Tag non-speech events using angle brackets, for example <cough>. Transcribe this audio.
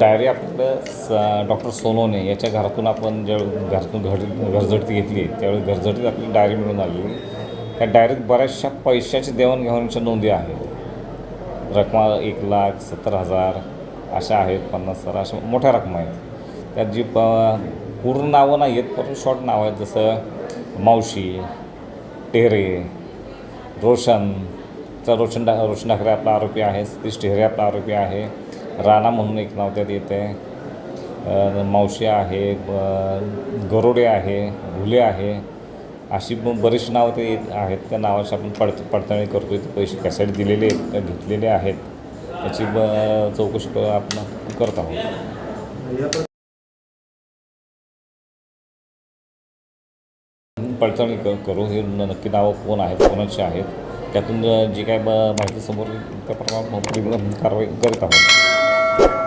Diary आपलं स doctor Sonone याच्या घरातून आपण ज्यावेळी घरातून घर घरझडती घेतली त्यावेळी घरझडतीत आपली डायरी मिळून आलेली त्या डायरीत बऱ्याचशा पैशाची देवाणघेवाणीच्या नोंदी आहेत. रकमा एक लाख सत्तर हजार अशा आहेत पन्नास हजार अशा मोठ्या रकमा आहेत. त्यात जी प पूर्ण नावं नाही आहेत परंतु शॉर्ट नावं आहेत जसं मावशी टेहरे रोशन. तर रोशन डा रोशन ठाकरे आपला आरोपी आहे सतीश टेहरे आपला आरोपी आहे. राणा म्हणून एक नाव त्यात येते आहे मावशी आहे गरोडे आहे भुले आहे अशी बरीचशी नावं ते येत आहेत. त्या नावाची आपण पड पडताळणी करतो ते पैसे कशासाठी दिलेले आहेत का घेतलेले आहेत त्याची ब चौकशी आपण करत आहोत. पडताळणी क करू. हे नक्की नावं कोण आहेत कोणाची आहेत त्यातून जी काय ब- माहिती समोर येईल त्याप्रमाणे कारवाई करत आहोत. you <laughs>